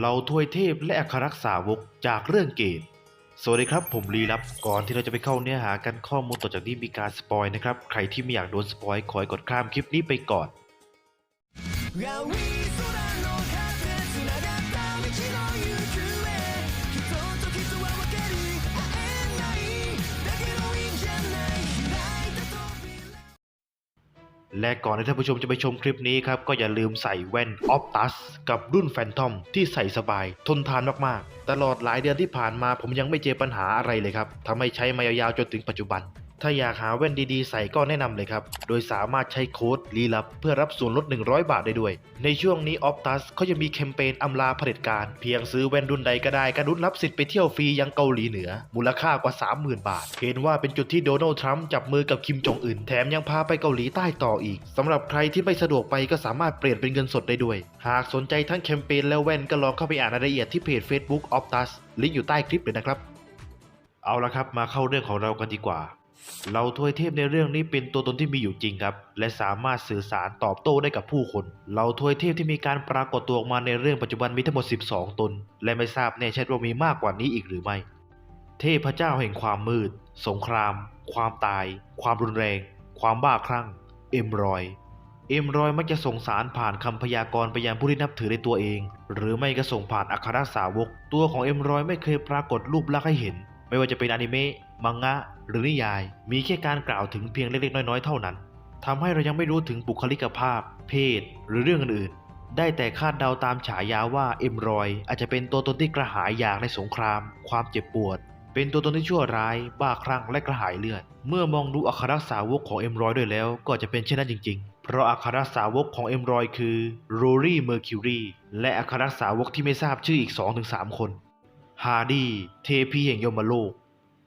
เราทวยเทพและอัครรักษาวกจากเรื่องเกต สวัสดีครับผมลีรับก่อนที่เราจะไปเข้าเนื้อหากันข้อมูลต่อจากนี้มีการสปอยนะครับ ใครที่ไม่อยากโดนสปอยขอให้กดข้ามคลิปนี้ไปก่อน และก่อนที่ท่านผู้ชมจะไปชมคลิปนี้ครับ ก็อย่าลืมใส่แว่น Optus กับรุ่น Phantom ที่ใส่สบาย ทนทานมากๆ ตลอดหลายเดือนที่ผ่านมาผมยังไม่เจอปัญหาอะไรเลยครับทำให้ใช้มายาวๆจนถึงปัจจุบัน ถ้าอยากหาแว่นดีๆ ใส่ก็แนะนำเลยครับ โดยสามารถใช้โค้ดลีลับ เพื่อรับส่วนลด 100 บาทได้ด้วย ในช่วงนี้ Optus เขาจะมีแคมเปญอำลาเผด็จการ เพียงซื้อแว่นรุ่นใดก็ได้การรุ่นรับสิทธิ์ไปเที่ยวฟรียังเกาหลีเหนือ มูลค่ากว่า 30,000 บาท เห็นว่าเป็นจุดที่โดนัลด์ทรัมป์จับมือกับคิมจองอึนแถมยังพาไปเกาหลีใต้ต่ออีกสำหรับใครที่ไม่สะดวกไปก็สามารถเปลี่ยนเป็นเงินสดได้ด้วย หากสนใจทั้งแคมเปญและแว่นก็ลองเข้าไปอ่านรายละเอียดที่เพจ Facebook Optus ลิงก์อยู่ใต้คลิปเลยนะครับ เอาละครับมาเข้าเรื่องของเรากันดีกว่า เราทวยเทพในเรื่องนี้เป็นตัวตนที่มีอยู่จริงครับ และสามารถสื่อสารตอบโต้ได้กับผู้คน เราทวยเทพที่มีการปรากฏตัวออกมาในเรื่องปัจจุบันมีทั้งหมด 12 ตน และไม่ทราบแน่ชัดว่ามีมากกว่านี้อีกหรือไม่ เทพเจ้าแห่งความมืด สงคราม ความตาย ความรุนแรง ความบ้าคลั่ง เอ็มรอยเอ็มรอยมักจะส่งสารผ่านคำพยากรณ์ไปยังผู้ที่นับถือในตัวเอง หรือไม่ก็ส่งผ่านอัครสาวก ตัวของเอ็มรอยไม่เคยปรากฏรูปลักษณ์ให้เห็น ไม่ว่าจะเป็นอนิเมะ มังงะ หรือนิยายมีแค่การกล่าวถึงเพียงเล็กๆ น้อยๆ เท่านั้นทำให้เรายังไม่รู้ถึงบุคลิกภาพ เพศ หรือเรื่องอื่นๆได้แต่คาดเดาตามฉายาว่าเอ็มรอยอาจจะเป็นตัวตนที่กระหายอยากในสงคราม ความเจ็บปวด เป็นตัวตนที่ชั่วร้าย บ้าคลั่งและกระหายเลือด เมื่อมองดูอัครสาวกของเอ็มรอยด้วยแล้ว ก็จะเป็นเช่นนั้นจริง ๆ เพราะอัครสาวกของเอ็มรอยคือโรรี่เมอร์คิวรีและอัครสาวกที่ไม่ทราบชื่ออีก 2-3 คน ฮาร์ดี เทพีแห่งยมโลก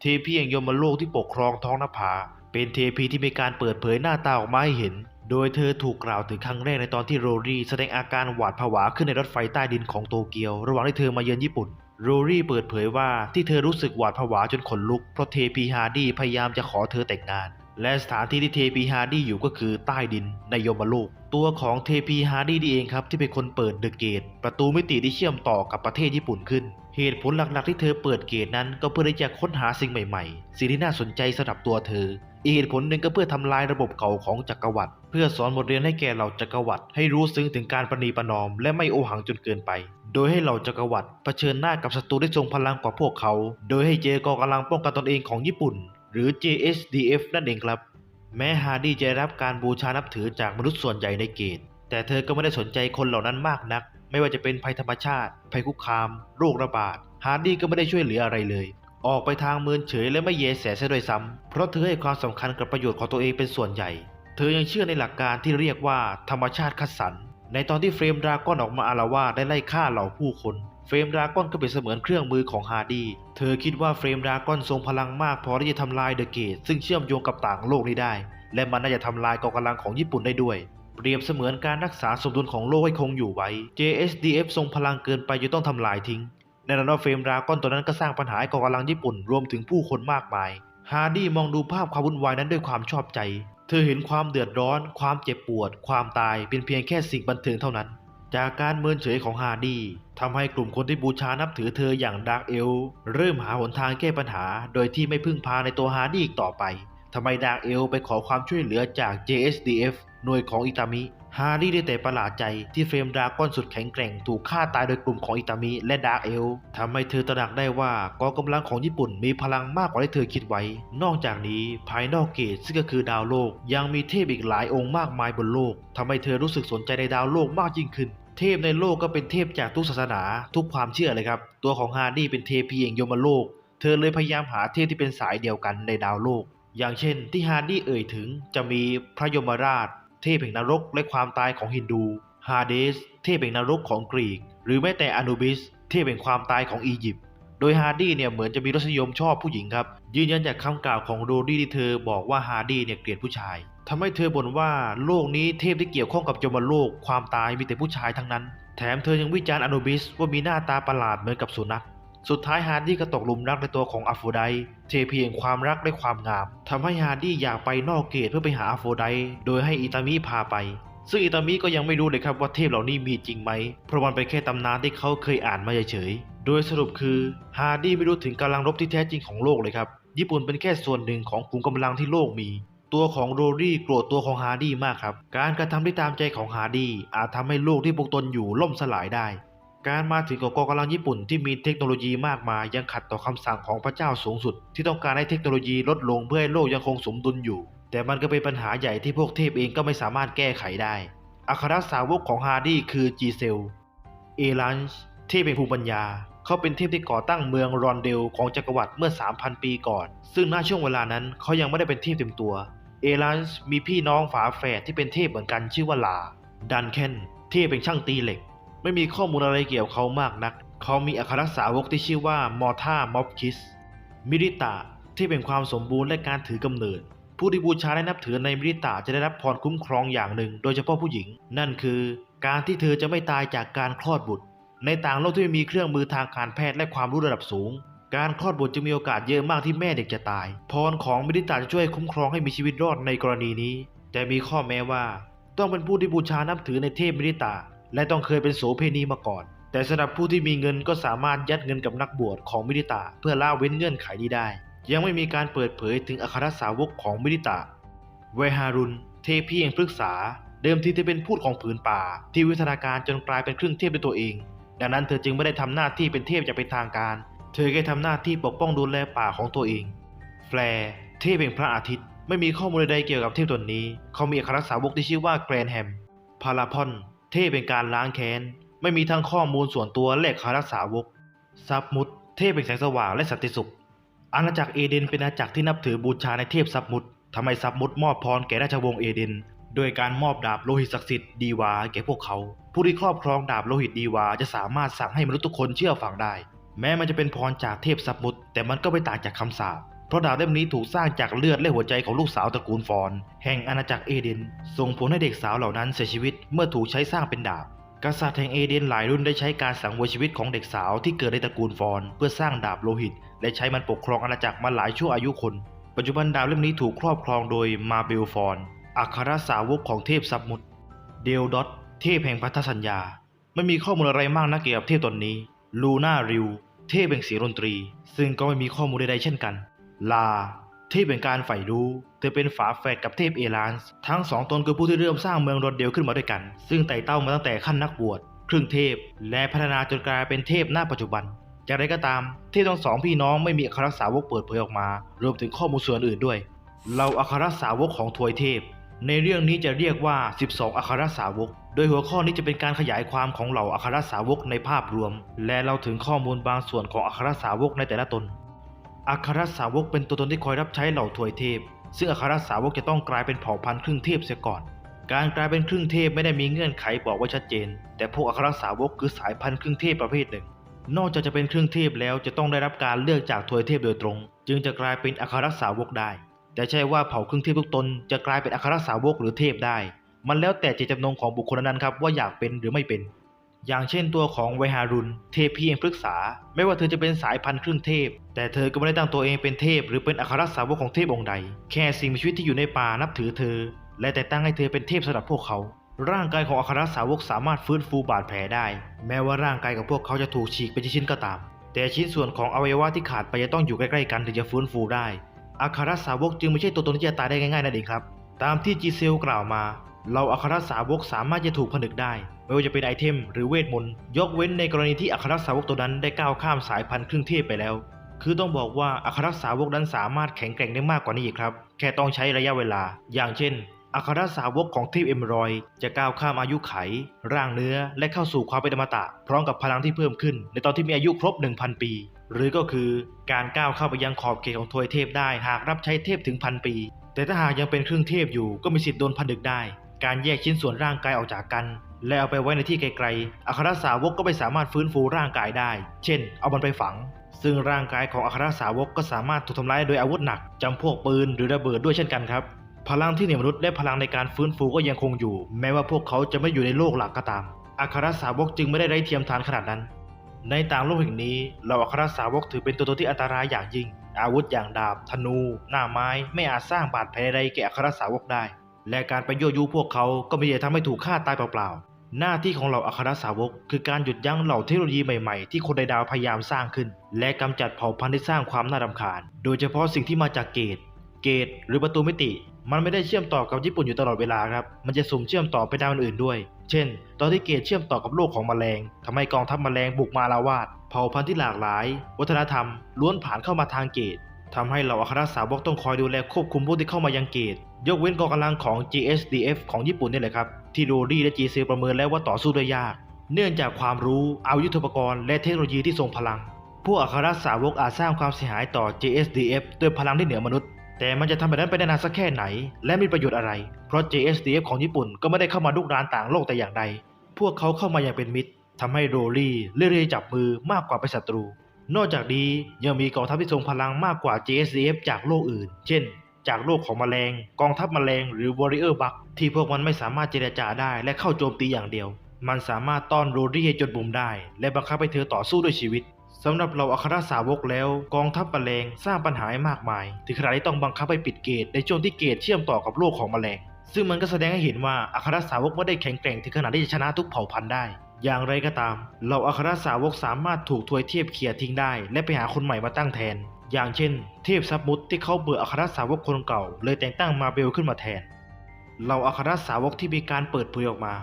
เทพีแห่งยมโลกที่ปกครองท้องนภา เป็นเทพีที่มีการเปิดเผยหน้าตาออกมาให้เห็น โดยเธอถูกกล่าวถึงครั้งแรกในตอนที่โรรี่แสดงอาการหวาดผวาขึ้นในรถไฟใต้ดินของโตเกียว ระหว่างที่เธอมาเยือนญี่ปุ่น โรรี่เปิดเผยว่าที่เธอรู้สึกหวาดผวาจนขนลุกเพราะเทพีฮาร์ดี้พยายามจะขอเธอแต่งงาน และสถานที่ที่เทพีฮาร์ดี้อยู่ก็คือใต้ดินในยมโลก ตัวของเทพีฮาร์ดี้นี่เองครับที่เป็นคนเปิดเดอะเกต ประตูมิติที่เชื่อมต่อกับประเทศญี่ปุ่นขึ้น เหตุผลหลักๆที่เธอเปิดเกตนั้นก็เพื่อที่จะค้นหาสิ่งใหม่ๆ สิ่งที่น่าสนใจสำหรับตัวเธออีกเหตุผลหนึ่งก็เพื่อทำลายระบบเก่าของจักรวรรดิเพื่อสอนบทเรียนให้แก่เหล่าจักรวรรดิให้รู้ซึ้งถึงการประนีประนอม และไม่โอหังจนเกินไป โดยให้เหล่าจักรวรรดิเผชิญหน้ากับศัตรูที่ทรงพลังกว่าพวกเขา โดยให้เจอกองกำลังป้องกันตนเองของญี่ปุ่น หรือ JSDF นั่นเองครับ แม้ฮาร์ดี้จะได้รับการบูชานับถือจากมนุษย์ส่วนใหญ่ในเกต แต่เธอก็ไม่ได้สนใจคนเหล่านั้นมากนัก ไม่ว่าจะเป็นภัยธรรมชาติ ภัยคุกคาม โรคระบาด ฮาร์ดี้ก็ไม่ได้ช่วยเหลืออะไรเลย ออกไปทางเมินเฉยและไม่เยแสซะด้วยซ้ำเพราะเธอให้ความสำคัญกับประโยชน์ของตัวเองเป็นส่วนใหญ่ เธอยังเชื่อในหลักการที่เรียกว่าธรรมชาติคัดสรร ในตอนที่เฟรมดราก้อนออกมาอาละวาดได้ไล่ฆ่าเหล่าผู้คน เฟรมดราก้อนก็เป็นเสมือนเครื่องมือของฮาร์ดี้เธอคิดว่าเฟรมดราก้อนทรงพลังมากพอที่จะทำลายเดอะเกตซึ่งเชื่อมโยงกับต่างโลกนี้ได้ และมันน่าจะทำลายกองกำลังของญี่ปุ่นได้ด้วย เปรียบเสมือนการรักษาสมดุลของโลกให้คงอยู่ไว้ JSDF ทรงพลังเกินไปจนต้องทำลายทิ้งในระดับเฟรมดราก้อนตัวนั้นก็สร้างปัญหาให้กองกำลังญี่ปุ่นรวมถึงผู้คนมากมาย ฮาร์ดี้มองดูภาพความวุ่นวายนั้นด้วยความชอบใจ เธอเห็นความเดือดร้อน ความเจ็บปวด ความตายเป็นเพียงแค่สิ่งบันเทิงเท่านั้น จากการเมินเฉยของฮาร์ดี้ทำให้กลุ่มคนที่บูชานับถือเธออย่างดาร์กเอลเริ่มหาหนทางแก้ปัญหา โดยที่ไม่พึ่งพาในตัวฮาร์ดี้อีกต่อไปทำไมดาร์กเอลไปขอความช่วยเหลือจาก JSDF หน่วยของอิตามิ ฮาร์ดี้ได้แต่ประหลาดใจที่เฟรมดราก้อนสุดแข็งแกร่งถูกฆ่าตายโดยกลุ่มของอิตามิและดาร์กเอลทำให้เธอตระหนักได้ว่ากองกำลังของญี่ปุ่นมีพลังมากกว่าที่เธอคิดไว้ นอกจากนี้ภายนอกเกตซึ่งก็คือดาวโลก ยังมีเทพอีกหลายองค์มากมายบนโลกทำให้เธอรู้สึกสนใจในดาวโลกมากยิ่งขึ้นเทพในโลกก็เป็นเทพจากทุกศาสนา ทุกความเชื่อเลยครับ ตัวของฮาร์ดี้เป็นเทพีแห่งยมโลก เธอเลยพยายามหาเทพที่เป็นสายเดียวกันในดาวโลก อย่างเช่นที่ฮาร์ดี้เอ่ยถึงจะมีพระยมราช เทพแห่งนรกและความตายของฮินดูฮาเดสเทพแห่งนรกของกรีก หรือแม้แต่อนูบิสเทพแห่งความตายของอียิปต์โดยฮาร์ดี้เนี่ยเหมือนจะมีรสนิยมชอบผู้หญิงครับยืนยันจากคำกล่าวของโรดี้ที่เธอบอกว่าฮาร์ดี้เนี่ยเกลียดผู้ชายทำให้เธอบ่นว่าโลกนี้เทพที่เกี่ยวข้องกับยมโลกความตายมีแต่ผู้ชายทั้งนั้น แถมเธอยังวิจารณ์อนูบิสว่ามีหน้าตาประหลาดเหมือนกับสุนัข สุดท้ายฮาร์ดี้ก็ตกหลุมรักในตัวของอัฟโฟไดต เทพีแห่งความรักและความงามทำให้ฮาร์ดี้อยากไปนอกเกตเพื่อไปหาอัฟโฟไดโดยให้อิตามิพาไป ซึ่งอิตามิก็ยังไม่รู้เลยครับว่าเทพเหล่านี้มีจริงไหม เพราะมันเป็นแค่ตำนานที่เขาเคยอ่านมาเฉยๆ โดยสรุปคือฮาร์ดี้ไม่รู้ถึงกำลังรบที่แท้จริงของโลกเลยครับ ญี่ปุ่นเป็นแค่ส่วนหนึ่งของกลุ่มกำลังที่โลกมีตัวของโรรี่โกรธตัวของฮาร์ดี้มากครับ การกระทำที่ตามใจของฮาร์ดี้อาจทำให้โลกที่พวกตนอยู่ล่มสลายได้ การมาถึงของกองกำลังญี่ปุ่นที่มีเทคโนโลยีมากมายยังขัดต่อคำสั่งของพระเจ้าสูงสุด ที่ต้องการให้เทคโนโลยีลดลงเพื่อให้โลกยังคงสมดุลอยู่ แต่มันก็เป็นปัญหาใหญ่ที่พวกเทพเองก็ไม่สามารถแก้ไขได้อัครสาวกของฮาร์ดี้คือจีเซล เอลันช์เทพแห่งภูมิปัญญา เขาเป็นเทพที่ก่อตั้งเมืองรอนเดลของจักรวรรดิเมื่อ 3,000 ปีก่อน ซึ่งณช่วงเวลานั้นเขายังไม่ได้เป็นเทพเต็มตัว เอลันช์มีพี่น้องฝาแฝดที่เป็นเทพเหมือนกันชื่อว่าลา ดันเคน เทพเป็นช่างตีเหล็ก ไม่มีข้อมูลอะไรเกี่ยวกับเขามากนัก เขามีอัครสาวกที่ชื่อว่ามอท่ามอบคิส มิริตะที่เป็นความสมบูรณ์และการถือกำเนิด ผู้ที่บูชาและนับถือในมิริตะจะได้รับพรคุ้มครองอย่างหนึ่ง โดยเฉพาะผู้หญิง นั่นคือการที่เธอจะไม่ตายจากการคลอดบุตร ในต่างโลกที่ไม่มีเครื่องมือทางการแพทย์และความรู้ระดับสูง การคลอดบุตรจะมีโอกาสเยอะมากที่แม่เด็กจะตาย พรของมิริตะจะช่วยคุ้มครองให้มีชีวิตรอดในกรณีนี้ แต่มีข้อแม้ว่า ต้องเป็นผู้ที่บูชานับถือในเทพมิริตะ และต้องเคยเป็นโสเพณีมาก่อน แต่สำหรับผู้ที่มีเงินก็สามารถยัดเงินกับนักบวชของมิริตะเพื่อละเว้นเงื่อนไขนี้ได้ ยังไม่มีการเปิดเผยถึงอัครสาวกของมิริตะเวฮารุนเทพีแห่งพฤกษา เดิมทีเธอเป็นพูดของผืนป่า ที่วิวัฒนาการจนกลายเป็นเครึ่องเทพด้วยตัวเอง ดังนั้นเธอจึงไม่ได้ทำหน้าที่เป็นเทพอย่างเป็นทางการ เธอแค่ทำหน้าที่ปกป้องดูแลป่าของตัวเอง แฟร์เทพแห่งพระอาทิตย์ ไม่มีข้อมูลใดเกี่ยวกับเทพตนนี้ เขามีอัครสาวกที่ชื่อว่าแกรนแฮม พาราพอน เทพเป็นการล้างแค้น ไม่มีทั้งข้อมูลส่วนตัวและอัครสาวกซับมุดเทพเป็นแสงสว่างและสันติสุข อาณาจักรเอเดนเป็นอาณาจักรที่นับถือบูชาในเทพซับมุดทำให้ซับมุดมอบพรแก่ราชวงศ์เอเดน โดยการมอบดาบโลหิตศักดิ์สิทธิ์ดีวาแก่พวกเขา ผู้ที่ครอบครองดาบโลหิตดีวาจะสามารถสั่งให้มนุษย์ทุกคนเชื่อฟังได้ แม้มันจะเป็นพรจากเทพซับมุดแต่มันก็ไม่ต่างจากคำสาป เพราะดาบเล่มนี้ถูกสร้างจากเลือดและหัวใจของลูกสาวตระกูลฟอน แห่งอาณาจักรเอเดน ส่งผลให้เด็กสาวเหล่านั้นเสียชีวิตเมื่อถูกใช้สร้างเป็นดาบ กษัตริย์แห่งเอเดนหลายรุ่นได้ใช้การสังเวยชีวิตของเด็กสาวที่เกิดในตระกูลฟอน เพื่อสร้างดาบโลหิต และใช้มันปกครองอาณาจักรมาหลายชั่วอายุคน ปัจจุบันดาบเล่มนี้ถูกครอบครองโดยมาเบลฟอน อัครสาวกของเทพซับมุดเดลดอตเทพแห่งพันธสัญญา ไม่มีข้อมูลอะไรมากนักเกี่ยวกับเทพตนนี้ ลูน่าริว เทพแห่งเสียงดนตรี ซึ่งก็ไม่มีข้อมูลใดๆเช่นกัน ลาเทพแห่งการใฝ่รู้ เธอเป็นฝาแฝดกับเทพเอลานส์ทั้งสองตนคือผู้ที่เริ่มสร้างเมืองรอนเดลขึ้นมาด้วยกัน ซึ่งไต่เต้ามาตั้งแต่ขั้นนักบวชครึ่งเทพ และพัฒนาจนกลายเป็นเทพหน้าปัจจุบันอย่างไรก็ตาม เทพทั้งสองพี่น้องไม่มีอัครสาวกเปิดเผยออกมา รวมถึงข้อมูลส่วนอื่นด้วย เราอัครสาวกของทวยเทพ ในเรื่องนี้จะเรียกว่า 12 อัครสาวก โดยหัวข้อนี้จะเป็นการขยายความของเหล่าอัครสาวกในภาพรวม และเราถึงข้อมูลบางส่วนของอัครสาวกในแต่ละตน อัครสาวกเป็นตัวตนที่คอยรับใช้เหล่าทวยเทพ ซึ่งอัครสาวกจะต้องกลายเป็นเผ่าพันธุ์ครึ่งเทพเสียก่อน การกลายเป็นครึ่งเทพไม่ได้มีเงื่อนไขบอกไว้ชัดเจน แต่พวกอัครสาวกคือสายพันธุ์ครึ่งเทพประเภทหนึ่ง นอกจากจะเป็นครึ่งเทพแล้วจะต้องได้รับการเลือกจากทวยเทพโดยตรง จึงจะกลายเป็นอัครสาวกได้ แต่ใช่ว่าเผ่าครึ่งเทพทุกตนจะกลายเป็นอัครสาวกหรือเทพได้ มันแล้วแต่เจตจำนงของบุคคลนั้นครับว่าอยากเป็นหรือไม่เป็น อย่างเช่นตัวของไวฮารุน เทพีแห่งพฤกษา ไม่ว่าเธอจะเป็นสายพันธุ์ครึ่งเทพ แต่เธอก็ไม่ได้ตั้งตัวเองเป็นเทพ หรือเป็นอัครสาวกของเทพองค์ใด แค่สิ่งมีชีวิตที่อยู่ในป่านับถือเธอ และแต่ตั้งให้เธอเป็นเทพสำหรับพวกเขา ร่างกายของอัครสาวกสามารถฟื้นฟูบาดแผลได้ แม้ว่าร่างกายของพวกเขาจะถูกฉีกเป็นชิ้นๆก็ตาม แต่ชิ้นส่วนของอวัยวะที่ขาดไปจะต้องอยู่ใกล้ๆกันถึงจะฟื้นฟูได้อัครสาวกจึงไม่ใช่ตัวตนที่จะตายได้ง่ายๆนั่นเองครับ ตามที่จีเซลกล่าวมา เราอัครสาวกสามารถจะถูกผนึกได้ ไม่ว่าจะเป็นไอเทมหรือเวทมนต์ยกเว้นในกรณีที่อัครสาวกตัวนั้นได้ก้าวข้ามสายพันธุ์ครึ่งเทพไปแล้ว คือต้องบอกว่าอัครสาวกนั้นสามารถแข็งแกร่งได้มากกว่านี้อีกครับ แค่ต้องใช้ระยะเวลา อย่างเช่น อัครสาวกของเทพเอมรอย จะก้าวข้ามอายุไข ร่างเนื้อและเข้าสู่ความเป็นอมตะ พร้อมกับพลังที่เพิ่มขึ้น ในตอนที่มีอายุครบ 1,000 ปี หรือก็คือการก้าวเข้าไปยังขอบเขตของทวยเทพได้หากรับใช้เทพถึงพันปี แต่ถ้าหากยังเป็นครึ่งเทพอยู่ก็มีสิทธิ์โดนผนึกได้ การแยกชิ้นส่วนร่างกายออกจากกัน และเอาไปไว้ในที่ไกลๆ อัครสาวกก็ไม่สามารถฟื้นฟูร่างกายได้ เช่น เอามันไปฝัง ซึ่งร่างกายของอัครสาวกก็สามารถถูกทำร้ายโดยอาวุธหนักจำพวกปืนหรือระเบิดด้วยเช่นกันครับ พลังที่เหนือมนุษย์และพลังในการฟื้นฟูก็ยังคงอยู่ แม้ว่าพวกเขาจะไม่อยู่ในโลกหลักก็ตาม อัครสาวกจึงไม่ได้ไร้เทียมทานขนาดนั้น ในต่างโลกแห่งนี้เหล่าอัครสาวกถือเป็นตัวตนที่อันตรายอย่างยิ่ง อาวุธอย่างดาบ ธนู หน้าไม้ ไม่อาจสร้างบาดแผลใดแก่อัครสาวกได้และการไปยั่วยุพวกเขาก็ไม่ได้ทำให้ถูกฆ่าตายเปล่าๆ หน้าที่ของเหล่าอัครสาวก คือการหยุดยั้งเหล่าเทคโนโลยีใหม่ๆ ที่คนในดาวพยายามสร้างขึ้น และกำจัดเผ่าพันธุ์ที่สร้างความน่ารำคาญ โดยเฉพาะสิ่งที่มาจากเกต เกต หรือประตูมิติ มันไม่ได้เชื่อมต่อกับญี่ปุ่นอยู่ตลอดเวลาครับ มันจะสุ่มเชื่อมต่อไปดาวอื่นด้วย เช่น ตอนที่เกตเชื่อมต่อกับโลกของแมลงทำให้กองทัพแมลงบุกมาอาวาด เผ่าพันธุ์ที่หลากหลาย วัฒนธรรมล้วนผ่านเข้ามาทางเกต ทำให้เหล่าอัครสาวกต้องคอยดูแลควบคุมพวกที่เข้ามายังเกต ยกเว้นกองกำลังของ GSDF ของญี่ปุ่นนี่แหละครับ ที่โรดี้และ g ีเซลประเมินแล้วว่าต่อสู้ได้ยาก เนื่องจากความรู้อาวุธยุทธปกรณ์และเทคโนโลยีที่ทรงพลังพวกอัครสาวกอาจสร้างความเสียหายต่อ JSDF ด้วยพลังที่เหนือมนุษย์ แต่มันจะทำแบบนั้นไปได้นานสักแค่ไหน และมีประโยชน์อะไร เพราะ JSDF ของญี่ปุ่นก็ไม่ได้เข้ามาลุกรานต่างโลกแต่อย่างใด พวกเขาเข้ามาอย่างเป็นมิตรทำให้โรลี่เรื่อยๆจับมือมากกว่าเป็นศัตรู นอกจากนี้ยังมีกองทัพที่ทรงพลังมากกว่า JSDF จากโลกอื่น เช่น จากโลกของแมลง กองทัพแมลงหรือ Warrior Bug ที่พวกมันไม่สามารถเจรจาได้และเข้าโจมตีอย่างเดียว มันสามารถต้อนโรดี้จนมุมได้ และบังคับให้เธอต่อสู้ด้วยชีวิตสำหรับเราอัครสาวกแล้ว กองทัพแมลงสร้างปัญหาให้มากมาย ถึงขนาดที่ต้องบังคับให้ปิดเกตในช่วงที่เกตเชื่อมต่อกับโลกของแมลง ซึ่งมันก็แสดงให้เห็นว่าอัครสาวกไม่ได้แข็งแกร่งถึงขนาดที่จะชนะทุกเผ่าพันธุ์ได้ อย่างไรก็ตามเราอัครสาวกสามารถถูกทวยเทียบเขี่ยทิ้งได้ และไปหาคนใหม่มาตั้งแทน อย่างเช่น เทพซับมุตที่เขาเบื่ออัครสาวกคนเก่า เลยแต่งตั้งมาเบลขึ้นมาแทนเราอัครสาวกที่มีการเปิดเผยออกมา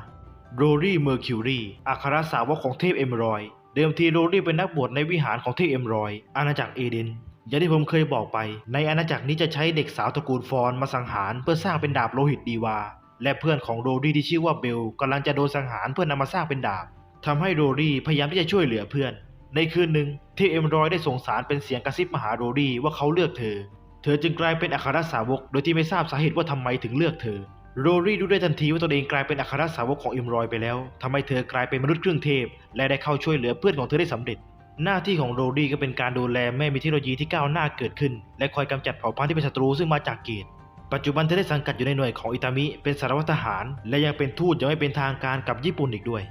โรรี่เมอร์คิวรีอัครสาวกของเทพเอมรอย เดิมทีโรรี่เป็นนักบวชในวิหารของเทพเอมรอย อาณาจักรเอเดนอย่างที่ผมเคยบอกไป ในอาณาจักรนี้จะใช้เด็กสาวตระกูลฟอนมาสังหาร เพื่อสร้างเป็นดาบโลหิตดีวา และเพื่อนของโรรี่ที่ชื่อว่าเบลกำลังจะโดนสังหารเพื่อนำมาสร้างเป็นดาบทำให้โรรี่พยายามที่จะช่วยเหลือเพื่อน ในคืนหนึ่งเทพเอ็มรอยได้ส่งสารเป็นเสียงกระซิบมาหาโรรี่ว่าเขาเลือกเธอ เธอจึงกลายเป็นอัครสาวก โดยที่ไม่ทราบสาเหตุว่าทำไมถึงเลือกเธอโรรี่รู้ได้ทันทีว่าตนเองกลายเป็นอัครสาวกของเอ็มรอยไปแล้วทำให้เธอกลายเป็นมนุษย์เครึ่องเทพ และได้เข้าช่วยเหลือเพื่อนของเธอได้สำเร็จ หน้าที่ของโรดี้ก็เป็นการดูแลแม่มีเทคโนโลยีที่ก้าวหน้าเกิดขึ้น และคอยกำจัดเผ่าพันธุ์ที่เป็นศัตรูซึ่งมาจากเกต ปัจจุบันเธอได้สังกัดอยู่ในหน่วยของอิตามิ เป็นสารวัตรทหาร และยังเป็นทูตยังไม่เป็นทางการกับญี่ปุ่นอีกด้วย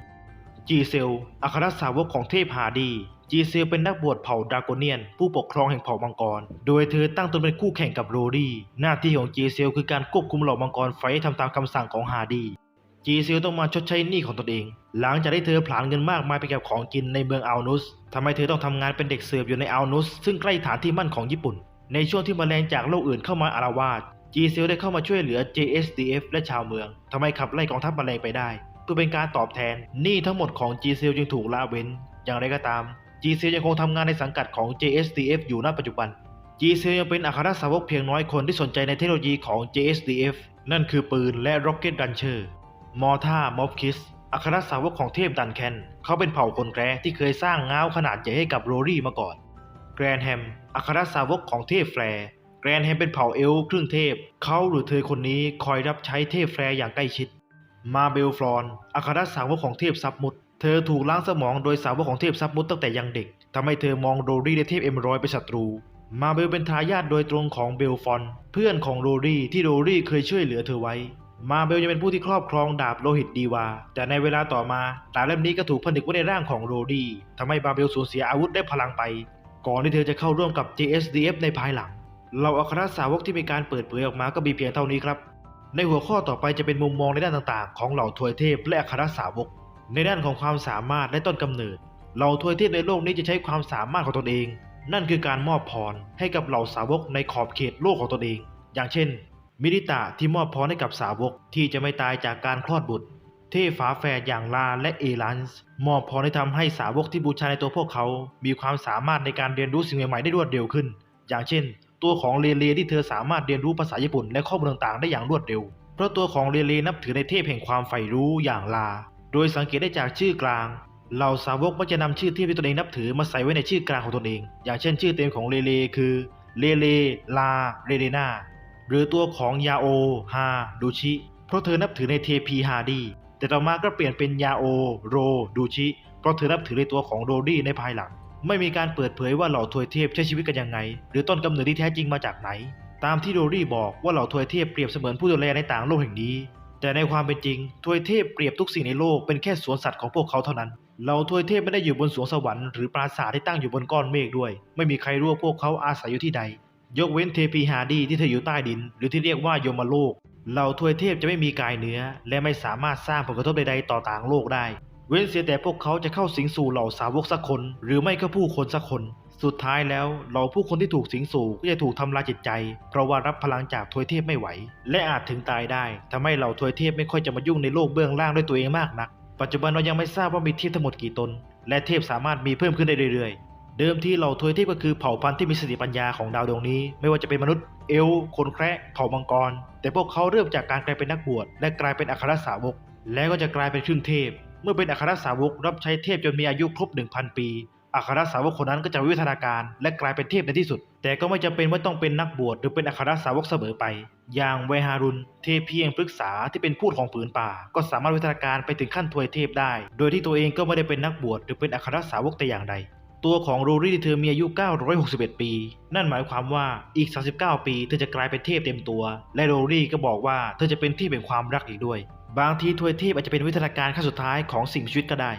จีเซล อัครสาวกของเทพฮาดี จีเซลเป็นนักบวชเผ่าดากเนียน ผู้ปกครองแห่งเผ่ามังกร โดยเธอตั้งตนเป็นคู่แข่งกับโรดี้ หน้าที่ของจีเซลคือการควบคุมเหล่ามังกรไฟให้ทำตามคำสั่งของฮาดี จีเซลต้องมาชดใช้หนี้ของตนเอง หลังจากได้เธอผลาญเงินมากมายไปกับของกินในเมืองอัลนุสทำให้เธอต้องทำงานเป็นเด็กเสิร์ฟอยู่ในอัลนุสซึ่งใกล้ฐานที่มั่นของญี่ปุ่นในช่วงที่มแมลงจากโลกอื่นเข้ามาอารวาส จีเซลได้เข้ามาช่วยเหลือ JSDF และชาวเมืองทำให้ขับไล่กองทัพแมลงไปได้ เพื่อเป็นการตอบแทนหนี้ทั้งหมดของ g c l จึงถูกละเว้น อย่างไรก็ตาม g c l ยังคงทำงานในสังกัดของ JSDF อยู่ณปัจจุบัน g c l ยังเป็นอัครสาวกเพียงน้อยคนที่สนใจในเทคโนโลยีของ JSDF นั่นคือปืนและ Rocket Launcher มอท่ามอฟคิสอัครสาวกของเทพดันแคน เขาเป็นเผ่าคนแกรที่เคยสร้างง้าวขนาดใหญ่ให้กับโรรี่มาก่อน แกรนแฮม อัครสาวกของเทพแฟร์ แกรนแฮมเป็นเผ่าเอลครึ่งเทพ เขาหรือเธอคนนี้คอยรับใช้เทพแฟร์อย่างใกล้ชิด มาเบลฟลอนอัครสาวกของเทพซับมุดเธอถูกล้างสมองโดยสาวกของเทพซับมุดตั้งแต่ยังเด็กทำให้เธอมองโรรี่และเทพเอ็มรอยเป็นศัตรู มาเบลเป็นทายาทโดยตรงของเบลฟอน เพื่อนของโรรี่ที่โรรี่เคยช่วยเหลือเธอไว้ มาเบลยังเป็นผู้ที่ครอบครองดาบโลหิตดีวา แต่ในเวลาต่อมาดาบเล่มนี้ก็ถูกผนึกไว้ในร่างของโรดี้ทำให้มาเบลสูญเสียอาวุธได้พลังไป ก่อนที่เธอจะเข้าร่วมกับ JSDF ในภายหลัง เราอัครสาวกที่มีการเปิดเผยออกมาก็มีเพียงเท่านี้ครับ ในหัวข้อต่อไปจะเป็นมุมมองในด้านต่างๆ ของเหล่าทวยเทพและอัครสาวก ในด้านของความสามารถและต้นกำเนิด เหล่าทวยเทพในโลกนี้จะใช้ความสามารถของตนเอง นั่นคือการมอบพรให้กับเหล่าสาวกในขอบเขตโลกของตนเอง อย่างเช่น มิริตะที่มอบพรให้กับสาวกที่จะไม่ตายจากการคลอดบุตร เทพฝาแฝดอย่างลาและเอลันส์มอบพรให้ทำให้สาวกที่บูชาในตัวพวกเขา มีความสามารถในการเรียนรู้สิ่งใหม่ๆได้รวดเร็วขึ้น อย่างเช่น ตัวของเลเลที่เธอสามารถเรียนรู้ภาษาญี่ปุ่นและข้อมูลต่างๆ ได้อย่างรวดเร็ว เพราะตัวของเลเลนับถือในเทพแห่งความใฝ่รู้อย่างลา โดยสังเกตได้จากชื่อกลางเหล่าสาวกมักจะนำชื่อเทพที่ตนเองนับถือมาใส่ไว้ในชื่อกลางของตนเอง อย่างเช่นชื่อเต็มของเลเลคือเลเลลาเรเดนาหรือตัวของยาโอฮาดูชิ เพราะเธอนับถือในเทพีฮาดีแต่ต่อมาก็เปลี่ยนเป็นยาโอโรดูชิ เพราะเธอนับถือในตัวของโรดี้ในภายหลัง ไม่มีการเปิดเผยว่าเหล่าทวยเทพใช้ชีวิตกันยังไง หรือต้นกำเนิดที่แท้จริงมาจากไหน ตามที่โดรดี้บอกว่าเหล่าทวยเทพเปรียบเสมือนผู้ดูแลในต่างโลกแห่งนี้ แต่ในความเป็นจริงทวยเทพเปรียบทุกสิ่งในโลกเป็นแค่สวนสัตว์ของพวกเขาเท่านั้นเหล่าทวยเทพไม่ได้อยู่บนสวงสวรรค์หรือปราสาทที่ตั้งอยู่บนก้อนเมฆด้วย ไม่มีใครรู้ว่าพวกเขาอาศัยอยู่ที่ใด ยกเว้นเทพีฮาดีที่เธออยู่ใต้ดิน หรือที่เรียกว่าโยมโลกเหล่าทวยเทพจะไม่มีกายเนื้อ และไม่สามารถสร้างผลกระทบใดๆต่อต่างโลกได้ เว้นเสียแต่พวกเขาจะเข้าสิงสู่เหล่าสาวกสักคน หรือไม่ก็ผู้คนสักคน สุดท้ายแล้วเหล่าผู้คนที่ถูกสิงสู่ก็จะถูกทำลายจิตใจ เพราะว่ารับพลังจากทวยเทพไม่ไหว และอาจถึงตายได้ทำให้เหล่าทวยเทพไม่ค่อยจะมายุ่งในโลกเบื้องล่างด้วยตัวเองมากนัก ปัจจุบันเรายังไม่ทราบว่ามีเทพทั้งหมดกี่ตน และเทพสามารถมีเพิ่มขึ้นได้เรื่อยๆ เดิมทีเหล่าทวยเทพก็คือเผ่าพันธุ์ที่มีสติปัญญาของดาวดวงนี้ ไม่ว่าจะเป็นมนุษย์เอลคนแคระเผ่ามังกร แต่พวกเขาเริ่มจากการกลายเป็นนักบวชและกลายเป็นอัครสาวก แล้วก็จะกลายเป็นครึ่งเทพ เมื่อเป็นอัครสาวกรับใช้เทพจนมีอายุครบ 1,000 ปีอัครสาวกคนนั้นก็จะวิวัฒนาการและกลายเป็นเทพในที่สุด แต่ก็ไม่จำเป็นว่าต้องเป็นนักบวชหรือเป็นอัครสาวกเสมอไป อย่างเวหารุนเทพเพียงปรึกษาที่เป็นพูดของผืนป่า ก็สามารถวิวัฒนาการไปถึงขั้นทวยเทพได้ โดยที่ตัวเองก็ไม่ได้เป็นนักบวชหรือเป็นอัครสาวกแต่อย่างใด ตัวของโรรี่เธอมีอายุ 961 ปี นั่นหมายความว่าอีก 39 ปีเธอจะกลายเป็นเทพเต็มตัว และโรรี่ก็บอกว่าเธอจะเป็นเทพแห่งความรักอีกด้วย บางทีทวยเทพอาจจะเป็นวิทยาการขั้นสุดท้ายของสิ่งมีชีวิตก็ได้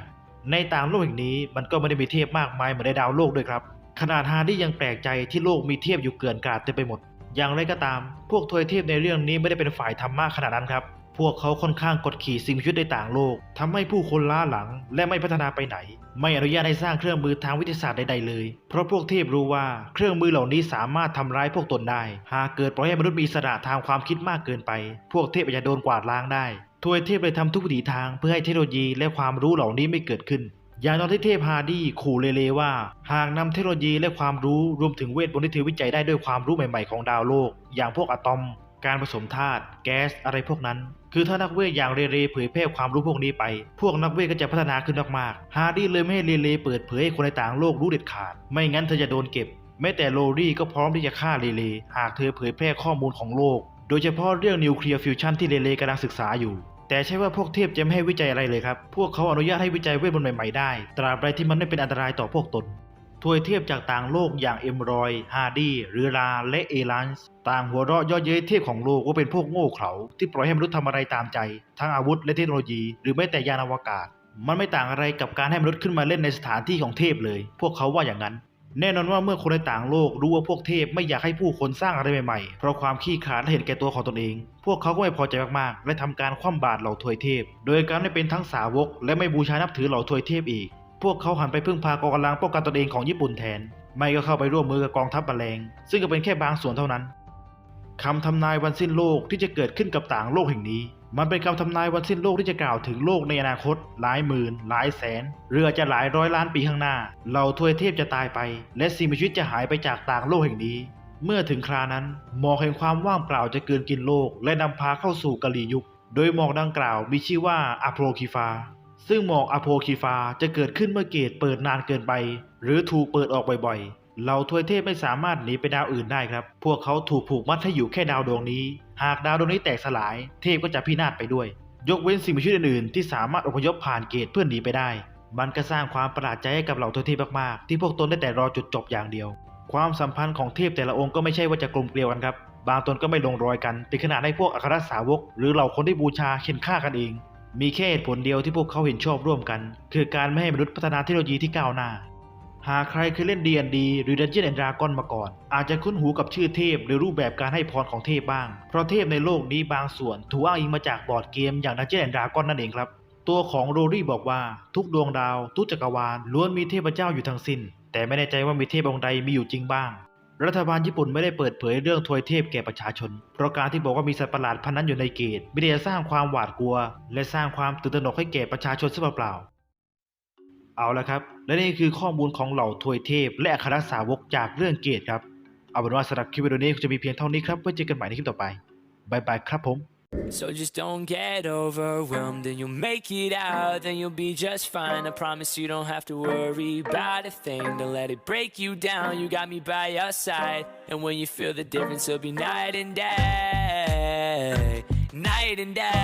ในต่างโลกแห่งนี้มันก็ไม่ได้มีเทพมากมายเหมือนในดาวโลกด้วยครับ ขนาดฮาร์ดี้ยังแปลกใจที่โลกมีเทพอยู่เกลื่อนกลาดเต็มไปหมด อย่างไรก็ตาม พวกทวยเทพในเรื่องนี้ไม่ได้เป็นฝ่ายธรรมะขนาดนั้นครับพวกเขาค่อนข้างกดขี่สิ่งมีชีวิตในต่างโลกทำให้ผู้คนล้าหลังและไม่พัฒนาไปไหน ไม่อนุญาตให้สร้างเครื่องมือทางวิทยาศาสตร์ใดๆเลย เพราะพวกเทพรู้ว่าเครื่องมือเหล่านี้สามารถทำร้ายพวกตนได้ หากเกิดปล่อยให้มนุษย์มีสระทางความคิดมากเกินไป พวกเทพอาจจะโดนกวาดล้างได้ ทวยเทพเลยทำทุกวิถีทางเพื่อให้เทคโนโลยีและความรู้เหล่านี้ไม่เกิดขึ้น อย่างตอนที่เทพฮาร์ดี้ขู่เลเลว่า หากนำเทคโนโลยีและความรู้รวมถึงเวทมนต์ที่เธอวิจัยได้ด้วยความรู้ใหม่ๆของดาวโลก อย่างพวกอะตอม การผสมธาตุแก๊สอะไรพวกนั้น คือถ้านักเวทอย่างเรเลเผยแพร่ความรู้พวกนี้ไป พวกนักเวทก็จะพัฒนาขึ้นมากๆฮาร์ดี้เลยไม่ให้เรเลเปิดเผยให้คนในต่างโลกรู้เด็ดขาด ไม่งั้นเธอจะโดนเก็บแม้แต่โลรี่ก็พร้อมที่จะฆ่าเรเลหากเธอเผยแพร่ข้อมูลของโลก โดยเฉพาะเรื่องนิวเคลียร์ฟิวชันที่เรเลกำลังศึกษาอยู่ แต่ใช่ว่าพวกเทพจะไม่ให้วิจัยอะไรเลยครับ พวกเขาอนุญาตให้วิจัยเวทมนต์ใหม่ๆได้ ตราบใดที่มันไม่เป็นอันตรายต่อพวกตนทวยเทพจากต่างโลกอย่างเอ็มรอย ฮาร์ดี้หรือลา และเอลันส์ต่างหัวเราะย่อเย้ยเทพของโลกว่าเป็นพวกโง่เขลาที่ปล่อยให้มนุษย์ทำอะไรตามใจ ทั้งอาวุธและเทคโนโลยี หรือแม้แต่ยานอวกาศ มันไม่ต่างอะไรกับการให้มนุษย์ขึ้นมาเล่นในสถานที่ของเทพเลย พวกเขาว่าอย่างนั้น แน่นอนว่าเมื่อคนในต่างโลกรู้ว่าพวกเทพไม่อยากให้ผู้คนสร้างอะไรใหม่ๆ เพราะความขี้ขลาดและเห็นแก่ตัวของตนเอง พวกเขาก็ไม่พอใจมากๆ และทำการคว่ำบาตรเหล่าทวยเทพ โดยการไม่เป็นทั้งสาวก และไม่บูชานับถือเหล่าทวยเทพอีก พวกเขาหันไปพึ่งพากองกำลังป้องกันตนเองของญี่ปุ่นแทน ไม่ก็เข้าไปร่วมมือกับกองทัพแมลง ซึ่งก็เป็นแค่บางส่วนเท่านั้นคำทำนายวันสิ้นโลกที่จะเกิดขึ้นกับต่างโลกแห่งนี้ มันเป็นคำทำนายวันสิ้นโลกที่จะกล่าวถึงโลกในอนาคต หลายหมื่น หลายแสนหรือจะหลายร้อยล้านปีข้างหน้าเหล่าทวยเทพจะตายไป และสิ่งมีชีวิตจะหายไปจากต่างโลกแห่งนี้ เมื่อถึงครานั้น หมอกแห่งความว่างเปล่าจะเกินกินโลก และนำพาเข้าสู่กะลียุค โดยหมอกดังกล่าวมีชื่อว่าอะโพรคิฟา ซึ่งหมอกอะโพคิฟาจะเกิดขึ้นเมื่อเกตเปิดนานเกินไป หรือถูกเปิดออกบ่อยๆ เหล่าทวยเทพไม่สามารถหนีไปดาวอื่นได้ครับ พวกเขาถูกผูกมัดให้อยู่แค่ดาวดวงนี้ หากดาวดวงนี้แตกสลาย เทพก็จะพินาศไปด้วย ยกเว้นสิ่งมีชีวิตอื่นๆที่สามารถอพยพผ่านเกตเพื่อหนีไปได้ มันก็สร้างความประหลาดใจให้กับเหล่าทวยเทพมากๆ ที่พวกตนได้แต่รอจุดจบอย่างเดียว ความสัมพันธ์ของเทพแต่ละองค์ก็ไม่ใช่ว่าจะกลมเกลียวกันครับ บางตนก็ไม่ลงรอยกันถึงขนาดให้พวกอัครสาวก หรือเหล่าคนที่บูชาเข็นฆ่ากันเอง มีแค่เหตุผลเดียวที่พวกเขาเห็นชอบร่วมกัน คือการไม่ให้มนุษย์พัฒนาเทคโนโลยีที่ก้าวหน้า หากใครเคยเล่น D&D หรือ Dungeons and Dragons มาก่อน อาจจะคุ้นหูกับชื่อเทพหรือรูปแบบการให้พรของเทพบ้าง เพราะเทพในโลกนี้บางส่วนถูกอ้างอิงมาจากบอร์ดเกมอย่าง Dungeons and Dragons นั่นเองครับ ตัวของโรรี่บอกว่าทุกดวงดาว ทุกจักรวาลล้วนมีเทพเจ้าอยู่ทั้งสิ้น แต่ไม่แน่ใจว่ามีเทพองค์ใดมีอยู่จริงบ้าง รัฐบาลญี่ปุ่นไม่ได้เปิดเผยเรื่องทวยเทพแก่ประชาชน เพราะการที่บอกว่ามีสัตว์ประหลาดพันนั้นอยู่ในเกตไม่ได้สร้างความหวาดกลัว และสร้างความตื่นตระหนกให้แก่ประชาชนซะเปล่า เอาละครับ และนี่คือข้อมูลของเหล่าทวยเทพ และอัครสาวกจากเรื่องเกตครับ เอาเป็นว่าสำหรับคลิปวิดีโอนี้จะมีเพียงเท่านี้ครับ ไว้เจอกันใหม่ในคลิปต่อไปบายบายครับผม So just don't get overwhelmed and you'll make it out, then you'll be just fine. I promise you don't have to worry about a thing. Don't let it break you down, you got me by your side. And when you feel the difference, it'll be night and day. Night and day.